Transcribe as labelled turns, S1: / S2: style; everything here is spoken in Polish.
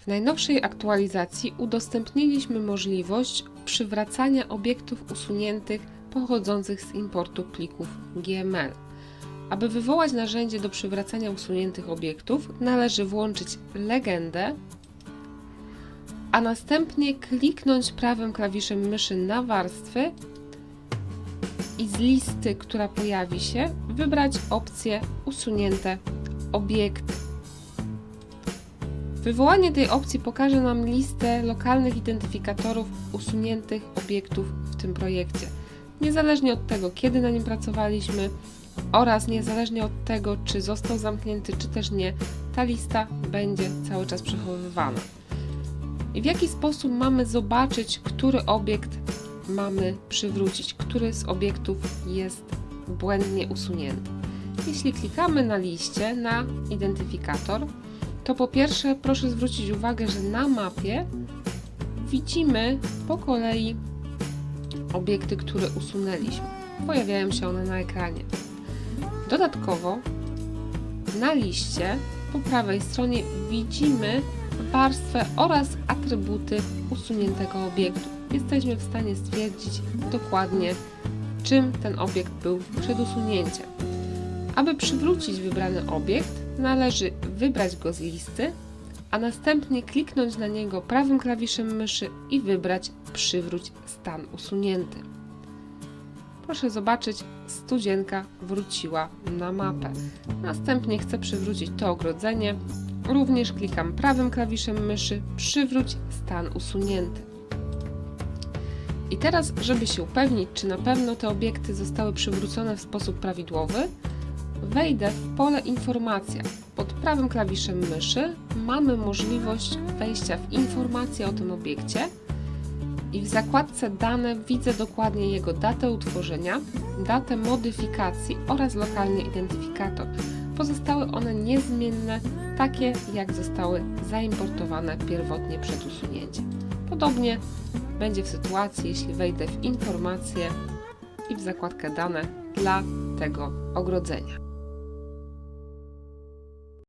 S1: W najnowszej aktualizacji udostępniliśmy możliwość przywracania obiektów usuniętych pochodzących z importu plików GML. Aby wywołać narzędzie do przywracania usuniętych obiektów, należy włączyć legendę, a następnie kliknąć prawym klawiszem myszy na warstwy i z listy, która pojawi się, wybrać opcję usunięte obiekty. Wywołanie tej opcji pokaże nam listę lokalnych identyfikatorów usuniętych obiektów w tym projekcie. Niezależnie od tego, kiedy na nim pracowaliśmy oraz niezależnie od tego, czy został zamknięty, czy też nie, ta lista będzie cały czas przechowywana. I w jaki sposób mamy zobaczyć, który obiekt mamy przywrócić, który z obiektów jest błędnie usunięty? Jeśli klikamy na liście na identyfikator, to po pierwsze proszę zwrócić uwagę, że na mapie widzimy po kolei obiekty, które usunęliśmy. Pojawiają się one na ekranie. Dodatkowo na liście po prawej stronie widzimy warstwę oraz atrybuty usuniętego obiektu. Jesteśmy w stanie stwierdzić dokładnie, czym ten obiekt był przed usunięciem. Aby przywrócić wybrany obiekt, należy wybrać go z listy, a następnie kliknąć na niego prawym klawiszem myszy i wybrać Przywróć stan usunięty. Proszę zobaczyć, studzienka wróciła na mapę. Następnie chcę przywrócić to ogrodzenie. Również klikam prawym klawiszem myszy Przywróć stan usunięty. I teraz, żeby się upewnić, czy na pewno te obiekty zostały przywrócone w sposób prawidłowy, wejdę w pole Informacja. Pod prawym klawiszem myszy mamy możliwość wejścia w informacje o tym obiekcie i w zakładce Dane widzę dokładnie jego datę utworzenia, datę modyfikacji oraz lokalny identyfikator. Pozostały one niezmienne, takie jak zostały zaimportowane pierwotnie przed usunięciem. Podobnie będzie w sytuacji, jeśli wejdę w informacje i w zakładkę Dane dla tego ogrodzenia.